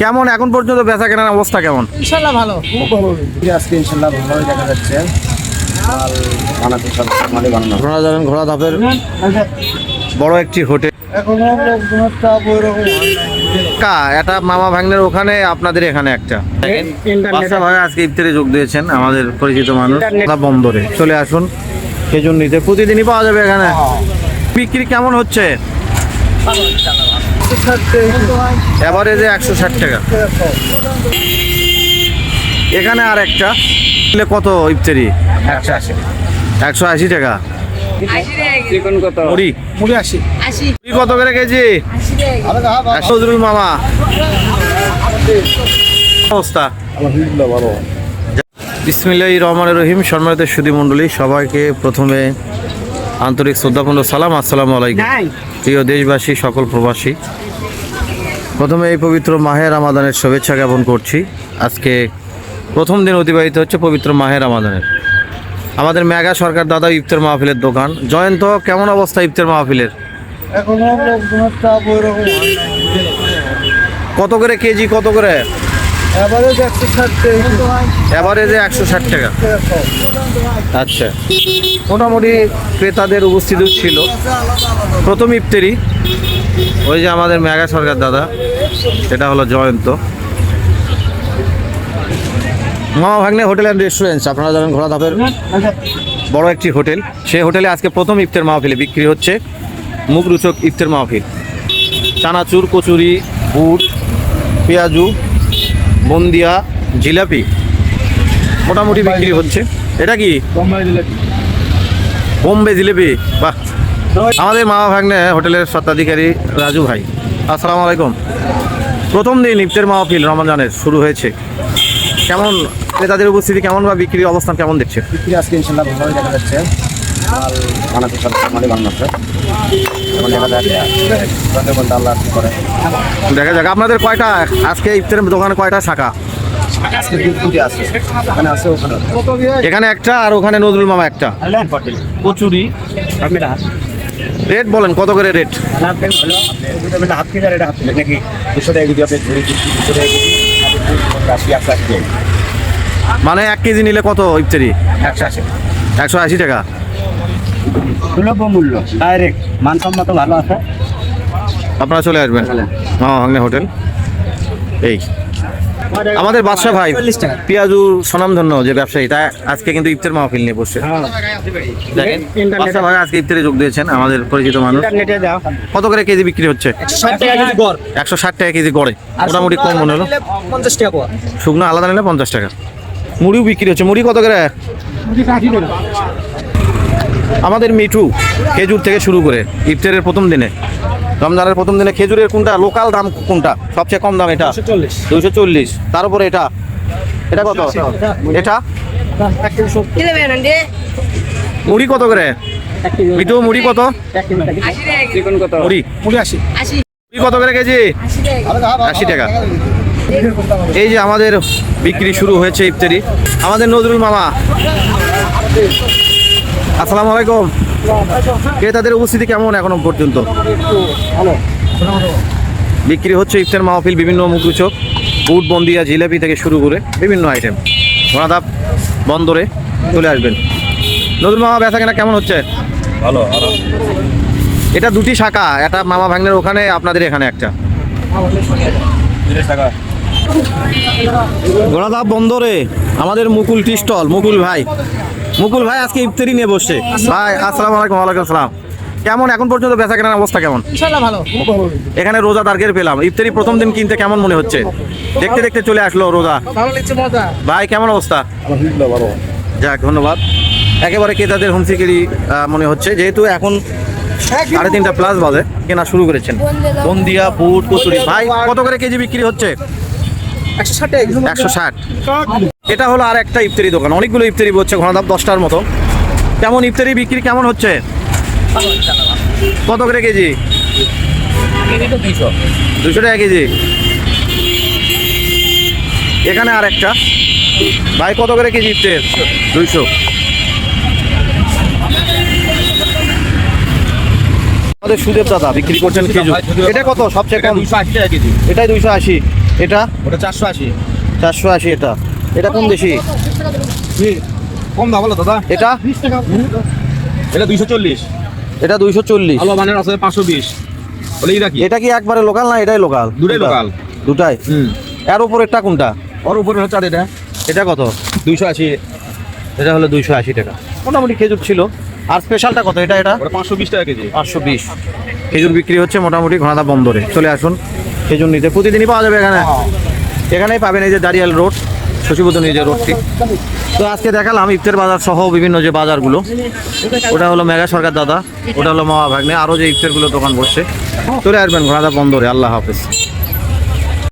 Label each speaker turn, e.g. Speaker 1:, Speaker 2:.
Speaker 1: কেমন? এখন পর্যন্ত বেচা কেনার অবস্থা কেমন?
Speaker 2: ইনশাল্লাহ ভালো।
Speaker 3: আজকে ইনশাল্লাহ ভালোই দেখা যাচ্ছে।
Speaker 1: ঘোড়া যাবেন ঘোড়া ধাপের বড় একটি হোটেল। কা এটা মামা ভাগ্নের ওখানে আপনাদের এখানে একটা। ভাই আজকে ইফতারে যোগ দিয়েছেন আমাদের পরিচিত মানুষ। বন্দরে। চলে আসুন খেজুর নিতে। প্রতিদিনই পাওয়া যাবে এখানে। বিক্রি কেমন হচ্ছে? এভারেজে একশো ষাট টাকা। এখানে আর একটা কত ইফতারি?
Speaker 3: একশো আশি।
Speaker 1: একশো আশি টাকা। মুড়ি?
Speaker 2: মুড়ি
Speaker 4: আশি।
Speaker 1: মুড়ি কত করে কেজি? নজরুল মামা। অবস্থা?
Speaker 3: ভালো
Speaker 1: ইসমিল্লাহ রহমান রহিম। সম্মানিত সুদী মণ্ডলী সবাইকে প্রথমে আন্তরিক শ্রদ্ধাপূর্ণ সালাম। আসসালামু আলাইকুম। প্রিয় দেশবাসী সকল প্রবাসী প্রথমে এই পবিত্র মাহে রামাদানের শুভেচ্ছা জ্ঞাপন করছি। আজকে প্রথম দিন অতিবাহিত হচ্ছে পবিত্র মাহে রামাদানের। আমাদের মেগা সরকার দাদা ইফতার মাহফিলের দোকান। জয়ন্ত কেমন অবস্থা ইফতার মাহফিলের? কত করে কেজি কত করে?
Speaker 3: এভারেজ একশো ষাট
Speaker 1: এভারেজে একশো ষাট টাকা। আচ্ছা। মোটামুটি ক্রেতাদের উপস্থিতি ছিল। প্রথম ইফতারি, ওই যে আমাদের মেগা সরকার দাদা এটা হলো জয়ন্ত। মামা ভাগ্নে হোটেল অ্যান্ড রেস্টুরেন্টস, আপনারা জানেন ঘোড়া ধাপের বড় একটি হোটেল। সেই হোটেলে আজকে প্রথম ইফতার মাহফিলে বিক্রি হচ্ছে মুখরুচক ইফতার মাহফিল। চানাচুর, কচুরি, বুট, পেঁয়াজু বন্দিয়া জিলাপি মোটামুটি বিক্রি হচ্ছে। এটা কি? বোম্বে জিলেপি বাহ। আমাদের মা ভাগ্নে হোটেলের স্বত্বাধিকারী রাজু ভাই। আসসালামু আলাইকুম। প্রথম দিন ইফতার মাহফিল রমজানের শুরু হয়েছে। কেমন ক্রেতাদের উপস্থিতি কেমন বা বিক্রির অবস্থান কেমন দেখছে
Speaker 3: বিক্রি আজকে ইনশাল্লাহ ভালোই দেখা যাচ্ছে। মাল বানাতে সব মালই বানানো হচ্ছে এখন দেখা যাচ্ছে বলতে আল্লাহ কি করে
Speaker 1: দেখা যাক আপনাদের কয়টা? আজকে ইফতারের দোকানে কয়টা শাখা?
Speaker 3: এখানে
Speaker 1: একটা আর ওখানে নজরুল মামা একটা। কচুরি। রেট বলেন কত করে রেট
Speaker 3: কেজি নাকি দুশো টাকা আপনি দুশো টাকা
Speaker 1: মানে এক কেজি নিলে কত ইফতারি?
Speaker 3: একশো আশি।
Speaker 1: একশো আশি টাকা।
Speaker 3: সুলভ মূল্য ডাইরেক্ট মানসম্মত ভালো আছে।
Speaker 1: আপনারা চলে আসবেন। মামা ভাগ্নে হোটেল। এই আমাদের বাদশা ভাই পেঁয়াজু স্বনামধন্য যে ব্যবসায়ী তা আজকে কিন্তু ইফতার মাহফিল নিয়ে বসছে। দেখেন বাদশা ভাই আজকে ইফতারে যোগ দিয়েছেন আমাদের পরিচিত মানুষ। কত করে কেজি বিক্রি হচ্ছে? একশো ষাট টাকা কেজি গড়ে। মোটামুটি কম মনে হলো।
Speaker 2: পঞ্চাশ টাকা
Speaker 1: শুকনো আলাদা নিলে পঞ্চাশ টাকা। মুড়িও বিক্রি হচ্ছে। মুড়ি কত করে? আমাদের মিঠু খেজুর থেকে শুরু করে ইফতারের প্রথম দিনে রমজানের প্রথম দিনে খেজুরের কোনটা লোকাল দাম কোনটা? সবচেয়ে কম দাম এটা। দুশো চল্লিশ। তার উপরে এটা। এটা কত? এটা? মুড়ি কত করে? মিঠু মুড়ি কত?
Speaker 4: আশি টাকা
Speaker 3: চিকন কত?
Speaker 1: মুড়ি।
Speaker 2: মুড়ি
Speaker 4: আশি।
Speaker 1: মুড়ি কত করে কেজি।
Speaker 4: আশি টাকা।
Speaker 1: এই যে আমাদের বিক্রি শুরু হয়েছে ইফতারি। আমাদের নজরুল মামা। আসসালামু আলাইকুম। ক্রেতাদের উপস্থিতি কেমন এখনও পর্যন্ত? বিক্রি হচ্ছে ইফতার মাহফিল বিভিন্ন মুখরুচক বুট বন্দিয়া জিলাপি থেকে শুরু করে বিভিন্ন আইটেম ঘোড়াধাপ বন্দরে চলে আসবেন। নজরুল মামা ব্যথা কেনা কেমন হচ্ছে?
Speaker 3: ভালো
Speaker 1: এটা দুটি শাখা এটা মামা ভাগ্নের ওখানে আপনাদের এখানে একটা।
Speaker 3: টাকা
Speaker 1: গোড়াধাপ বন্দরে আমাদের মুকুল টি স্টল মুকুল ভাই। মুকুল ভাই আজকে ইফতারি নিয়ে বসছে ভাই আসসালামু আলাইকুম ওয়ালাইকুম আসসালাম। কেমন এখন পর্যন্ত বেচা কেনার অবস্থা কেমন?
Speaker 2: ভালো।
Speaker 1: এখানে রোজাদারকে পেলাম। ইফতারি প্রথম দিন কিনতে কেমন মনে হচ্ছে? দেখতে দেখতে চলে আসলো রোজা।
Speaker 2: ভালো লাগছে মজা।
Speaker 1: ভাই কেমন অবস্থা?
Speaker 3: আলহামদুলিল্লাহ ভালো।
Speaker 1: যাক ধন্যবাদ। একেবারে ক্রেতাদের হোমসিকেরই মনে হচ্ছে। যেহেতু এখন সাড়ে তিনটা প্লাস বাজে কেনা শুরু করেছেন। বন্দিয়া বুট কচুরি। ভাই কত করে কেজি বিক্রি হচ্ছে?
Speaker 2: একশো ষাট
Speaker 1: একশো ষাট। এটা হলো আর একটা ইফতারি দোকান। অনেকগুলো ইফতারি হচ্ছে ঘনাদাপ দশটার মতো। কেমন ইফতারি বিক্রি কেমন হচ্ছে? কত করে কেজি? দুশো টাকা কেজি। এখানে আর একটা। ভাই কত করে কেজি ইফতার দুইশো। আমাদের সুদেব দাদা বিক্রি করছেন খেজুর। এটা কত? সবচেয়ে কম
Speaker 3: দুশো আশি টাকা কেজি।
Speaker 1: এটাই দুইশো আশি। এটা?
Speaker 3: ওটা চারশো আশি।
Speaker 1: চারশো আশি এটা। এটা কোন দেশি?
Speaker 3: কম দাম বলো দাদা।
Speaker 1: এটা?
Speaker 3: এটা দুইশো চল্লিশ।
Speaker 1: এটা দুইশো চল্লিশ।
Speaker 3: আলো আছে পাঁচশো বিশ। এটা কি?
Speaker 1: এটা কি একবারে লোকাল না এটাই লোকাল?
Speaker 3: দুটাই local।
Speaker 1: দুটাই? এর উপরেরটা কোনটা?
Speaker 3: ওর উপরে হচ্ছে এটা।
Speaker 1: এটা কত?
Speaker 3: দুইশো আশি।
Speaker 1: এটা হলো দুইশো আশি টাকা। মোটামুটি খেজুর ছিল। আর স্পেশালটা কত? এটা এটা?
Speaker 3: পাঁচশো বিশ টাকা কেজি।
Speaker 1: পাঁচশো বিশ। খেজুর বিক্রি হচ্ছে মোটামুটি ঘনাদা বন্দরে। চলে আসুন। খেজুর নিতে। প্রতিদিনই পাওয়া যাবে এখানে? এখানেই পাবেন এই যে দাঁড়িয়াল রোড। শশীবুদ্ধ নিজের রোডটি তো আজকে দেখালাম ইফতের বাজার সহ বিভিন্ন যে বাজারগুলো, ওটা হলো মেগা সরকার দাদা, ওটা হলো মামা ভাগ্নে আরও যে ইফতেরগুলো দোকান বসছে। চলে আসবেন ঘোড়াদা বন্দরে, আল্লাহ হাফেজ।